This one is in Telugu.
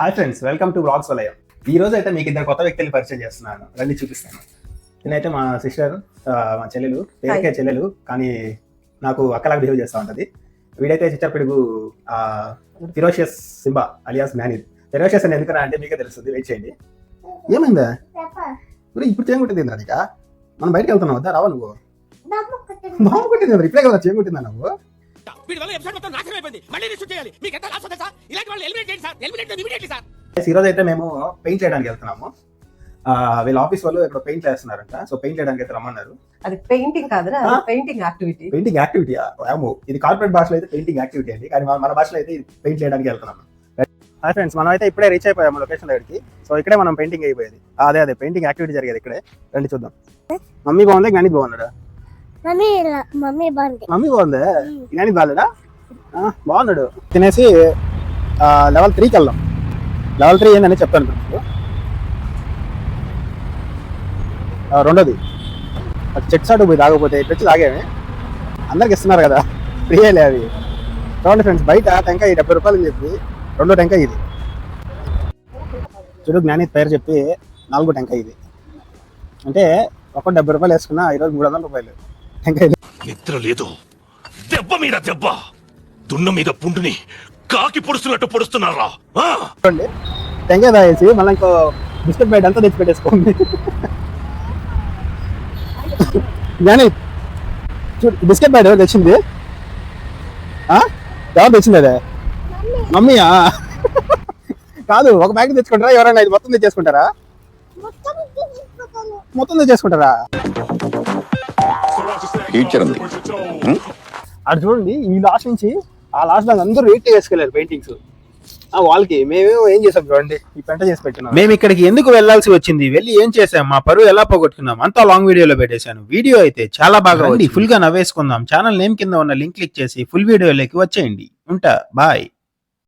Hi friends welcome to vlogs Valayam ఈ రోజు అయితే మీకు ఇద్దరు కొత్త వ్యక్తులు పరిచయం చేస్తున్నాను. రండి చూపిస్తాను. నేనైతే మా సిస్టర్ మా చెల్లెలు పేరుకే చెల్లెలు కానీ నాకు అక్కలాగా బిహేవ్ చేస్తూ ఉంటుంది. వీడైతే చిచ్చరపిడుగు ఫిరోషియస్ సింబా అలియాస్ మ్యానిద్ ఫిరోషియస్ అని ఎందుకన్నా అంటే మీకే తెలుస్తుంది వెయిట్ చేయండి. ఏమైందా? ఒరేయ్, ఇప్పుడు చేయకుంటుంది నీక మనం బయటకు వెళ్తున్నావు వద్దా? రావా నువ్వు? బాగు కొట్టింది. ఇప్పుడే కదా చేయకుంటుందా నువ్వు? వీడి వల్ల ఎపిసోడ్ మొత్తం నాశనం అయిపోయింది. మళ్ళీ రిసీవ్ చేయాలి. మీకు ఎంత లాస్ అవుతుంది సార్? ఇలాంటి వాళ్ళు ఎలిమినేట్ చేయండి సార్. Eliminate immediately sir. ఈ రోజు అయితే మేము పెయింట్ చేయడానికి వెళ్తున్నాము. ఆ, వీళ్ళ ఆఫీస్ వాళ్ళు ఇక్కడ పెయింట్ చేస్తున్నారంట. సో పెయింట్ చేయడానికి అయితే రమ్మన్నారు. అది పెయింటింగ్ కాదురా? పెయింటింగ్ యాక్టివిటీ పెయింటింగ్ యాక్టివిటీ ఏమో ఇది కార్పొరేట్ భాషలో అయితే పెయింటింగ్ యాక్టివిటీ అండి. కానీ మన- మన భాషలో అయితే ఇది పెయింట్ చేయడానికి వెళ్తున్నాము హాయ్ ఫ్రెండ్స్ మనం అయితే ఇప్పుడే రీచ్ అయిపోయాము లొకేషన్ దగ్గరికి. సో ఇక్కడే మనం పెయింటింగ్ అయిపోయేది. అదే అదే పెయింటింగ్ యాక్టివిటీ జరిగేది ఇక్కడే. రండి చూద్దాం. మమ్మీ బాగుంది? గణిత్ బాగున్నాడా? మమ్మీ బాగుంది. మమ్మీ బాగుంది? బాగున్నాడు. తినేసి లెవెల్ త్రీకి వెళ్దాం. లెవెల్ త్రీ ఏందని చెప్తాను రెండోది. చెక్ షాట్ పోయి తాగకపోతే వచ్చి తాగేవి అందరికి ఇస్తున్నారు కదా. ఫ్రీయే అవి. చూడండి ఫ్రెండ్స్ బయట టెంకాయ డెబ్బై రూపాయలు అని చెప్పి రెండో టెంకాయ ఇది. చూడు జ్ఞాని పేరు చెప్పి నాలుగో టెంకాయ ఇది. అంటే ఒక డెబ్బై రూపాయలు వేసుకున్నా ఈరోజు మూడు వందల రూపాయలు. నిద్ర లేదు దెబ్బ మీద దెబ్బ. దున్న మీద పుండుని కాకి పొడుస్తున్నట్టు పొడుస్తున్నారా? చూడండి. టెంకాయ తాగేసి మళ్ళీ ఇంకో బిస్కెట్ బయట అంతా తెచ్చి పెట్టేసుకోండి. కానీ చూడు బిస్కెట్ బయట ఎవరు తెచ్చింది? ఆ? ఎవరు తెచ్చింది అదే? మమ్మీయా? కాదు ఒక ప్యాకెట్ తెచ్చుకుంటారా? ఎవరైనా ఇది మొత్తం తెచ్చేసుకుంటారా? మొత్తం మొత్తం తెచ్చేసుకుంటారా? ఫ్యూచర్ ఉంది. అటు చూడండి ఈ లాస్ట్ నుంచి ఆ లాస్ట్ దాకా అందరూ వెయిట్ చేసుకెళ్ళారు పెయింటింగ్స్ ఆ వాళ్ళకి మేమేమో ఏం చేసాం చూడండి ఈ పెంట చేసి పెట్టినాం. మేము ఇక్కడికి ఎందుకు వెళ్ళాల్సి వచ్చింది? వెళ్ళి ఏం చేసాం? మా పరువు ఎలా పోగొట్టుకున్నాం? అంతా లాంగ్ వీడియోలో పెట్టేశాను. వీడియో అయితే చాలా బాగా ఫుల్గా నవ్వేసుకుందాం. ఛానల్ నేమ్ కింద ఉన్న లింక్ క్లిక్ చేసి ఫుల్ వీడియోలోకి వచ్చేయండి. ఉంటా. బాయ్